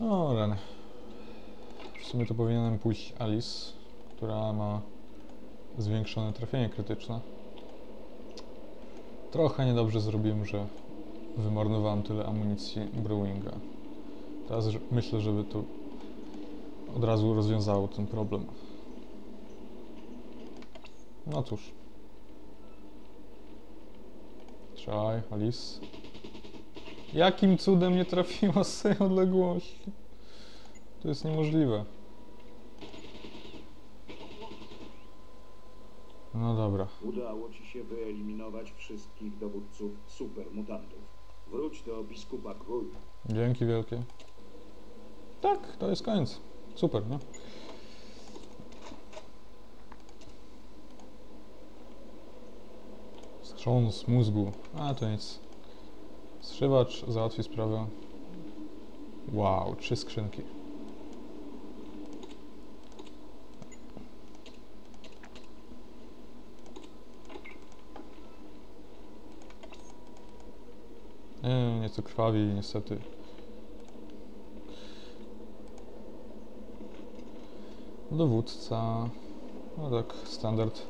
O, rany. W sumie to powinienem pójść Alice, która ma zwiększone trafienie krytyczne. Trochę niedobrze zrobiłem, że wymarnowałem tyle amunicji Brewinga. Teraz myślę, żeby to od razu rozwiązało ten problem. No cóż. Strzelaj, Alice. Jakim cudem nie trafiła z tej odległości? To jest niemożliwe. No dobra. Udało ci się wyeliminować wszystkich dowódców supermutantów. Wróć do biskupa król. Dzięki wielkie. Tak, to jest koniec. Super, nie? Wstrząs mózgu. A, to nic. Zszywacz załatwi sprawę. Wow, trzy skrzynki. Nie, nieco krwawi, niestety. Dowódca. No tak, standard.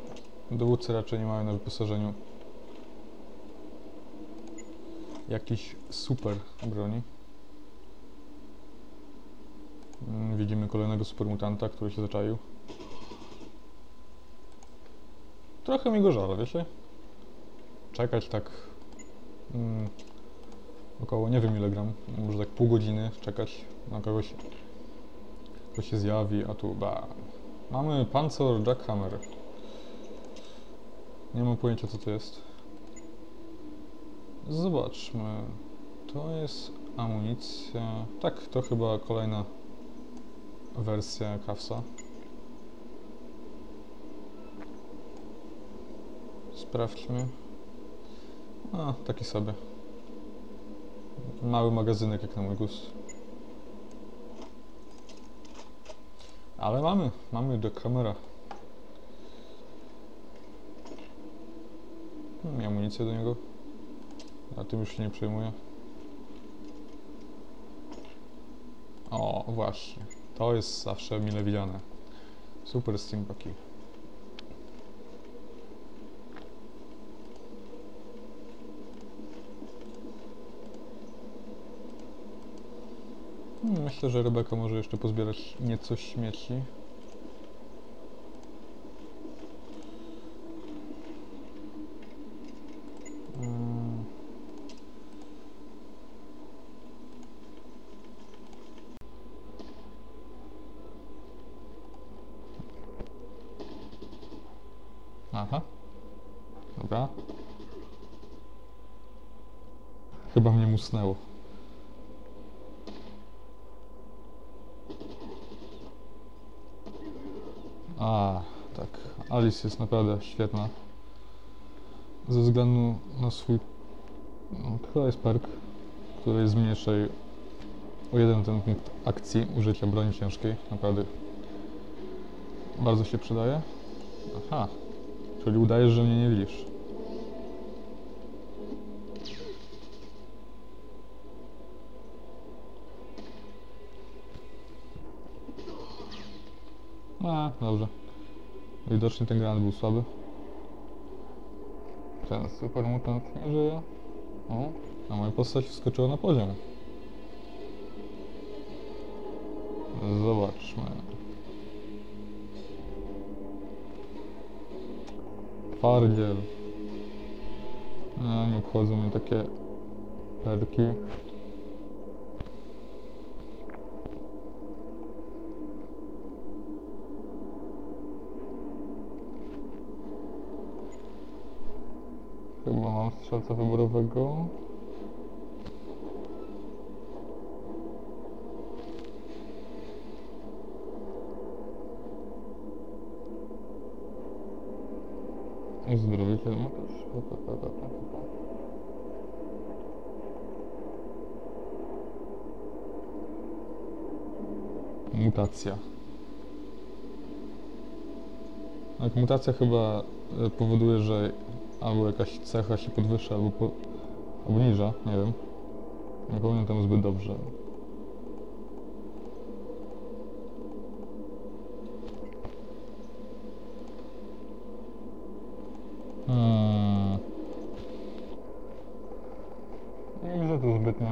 Dowódcy raczej nie mają na wyposażeniu jakiś super broni. Mm, Widzimy kolejnego supermutanta, który się zaczaił. Trochę mi go żal, wiecie? Czekać tak mm, około nie wiem ile gram, może tak pół godziny czekać na kogoś, kto się zjawi, a tu ba. Mamy Panzer Jackhammer. Nie mam pojęcia co to jest. Zobaczmy. To jest amunicja. Tak, to chyba kolejna wersja Kawsa. Sprawdźmy. A, taki sobie. Mały magazynek jak na mój gust. Ale mamy, mamy do kamera. Hmm, amunicję do niego. A tym już się nie przejmuję. O, właśnie. To jest zawsze mile widziane. Super steampaki. Hmm, Myślę, że Rebeka może jeszcze pozbierać nieco śmieci. Aha. Dobra. Chyba mnie musnęło. A, tak. Alice jest naprawdę świetna. Ze względu na swój. No, to jest perk, który jest mniejszej o jeden ten punkt akcji użycia broni ciężkiej. Naprawdę bardzo się przydaje. Aha, czyli udajesz, że mnie nie widzisz. A, dobrze. Widocznie ten granat był słaby. Ten super mutant nie żyje. O, a moja postać wskoczyła na poziom. Zobaczmy. Twardziel. A, nie obchodzą mnie takie perki. Chyba mam strzelca wyborowego. Uzdrowiciel ma też. Pa, pa, pa, pa, pa, pa. Mutacja. Tak, mutacja chyba e, powoduje, że albo jakaś cecha się podwyższa, albo po, obniża, nie wiem. Nie pamiętam zbyt dobrze. Hmm. Nie widzę tu zbytnio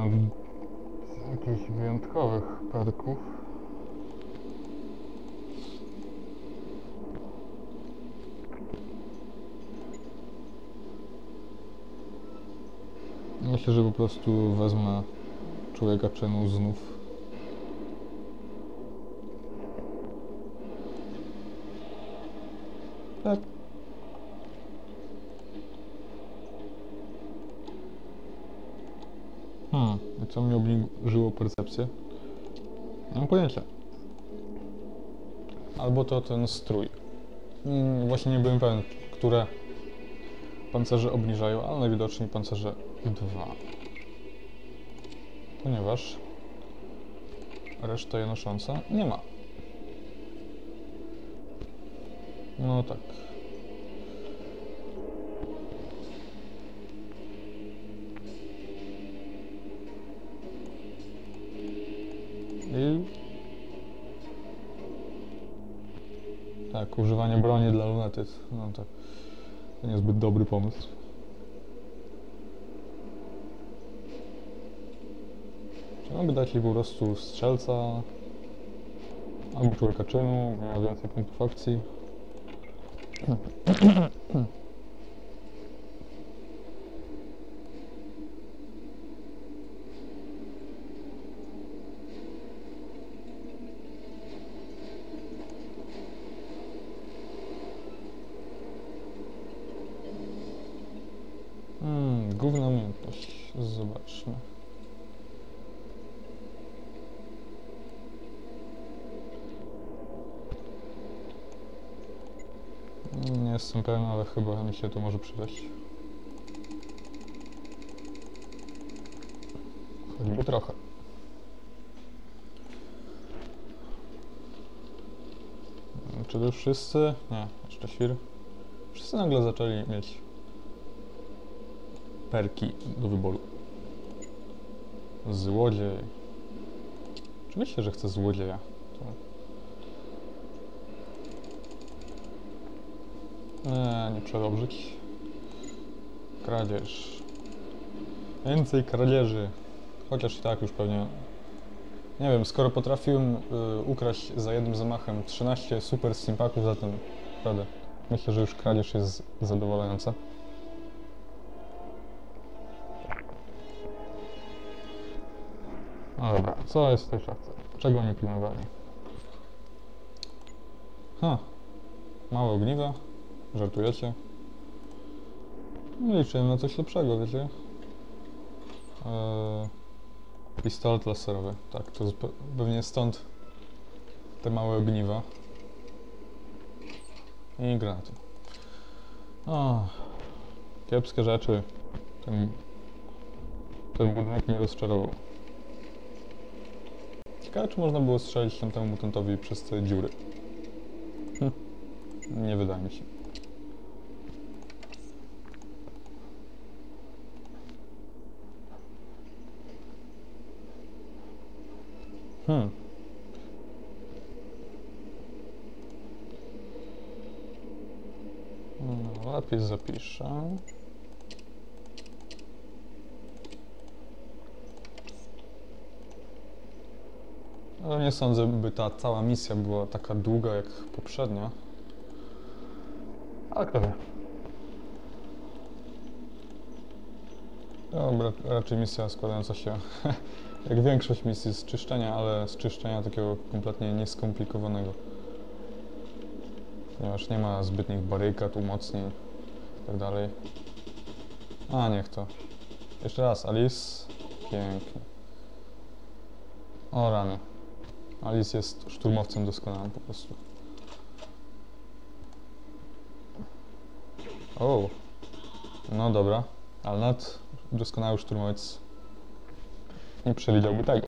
jakichś wyjątkowych perków. Myślę, że po prostu wezmę człowieka czemu znów. Tak. Hmm, co mi obniżyło percepcję? Nie mam pojęcia. Albo to ten strój. Mm, właśnie nie byłem pewien, które pancerze obniżają, ale najwidoczniej pancerze 2. Ponieważ reszta je nosząca nie ma. No tak. Używanie broni dla lunety. No tak. To niezbyt dobry pomysł. Czy mogę dać po prostu strzelca albo człowieka czynu, ma więcej punktów akcji. Główna umiejętność. Zobaczmy. Nie jestem pewien, ale chyba mi się to może przydać. Choćby trochę. Czy to wszyscy? Nie, jeszcze świr. Wszyscy nagle zaczęli mieć perki do wyboru. Złodziej. Oczywiście, że chcę złodzieja. To... Nie, przedobrzyć. Kradzież. Więcej kradzieży. Chociaż i tak już pewnie... Nie wiem, skoro potrafiłem y, ukraść za jednym zamachem 13 super steampaków, zatem naprawdę myślę, że już kradzież jest zadowalająca. No dobra, co jest w tej szafce? Czego nie pilnowali? Ha, małe ogniwa. Żartujecie? Liczyłem na coś lepszego, wiecie? Eee, pistolet laserowy. Tak, to pewnie stąd te małe ogniwa. I granaty. O, kiepskie rzeczy. Ten, ten budynek mnie rozczarował. Czy można było strzelić tamtemu mutantowi przez te dziury. Hm. Nie wydaje mi się. Hmm. No, lepiej zapiszę. Ale nie sądzę, by ta cała misja była taka długa jak poprzednia. Ale kto wie. Dobra, raczej misja składająca się jak większość misji z czyszczenia, ale z czyszczenia takiego kompletnie nieskomplikowanego. Ponieważ nie ma zbytnich barykad, umocnień itd. A, niech to. Jeszcze raz, Alice. Pięknie. O rany. Alice jest szturmowcem doskonałym po prostu. O. No dobra. Ale nawet doskonały szturmowiec nie przewidziałby tego.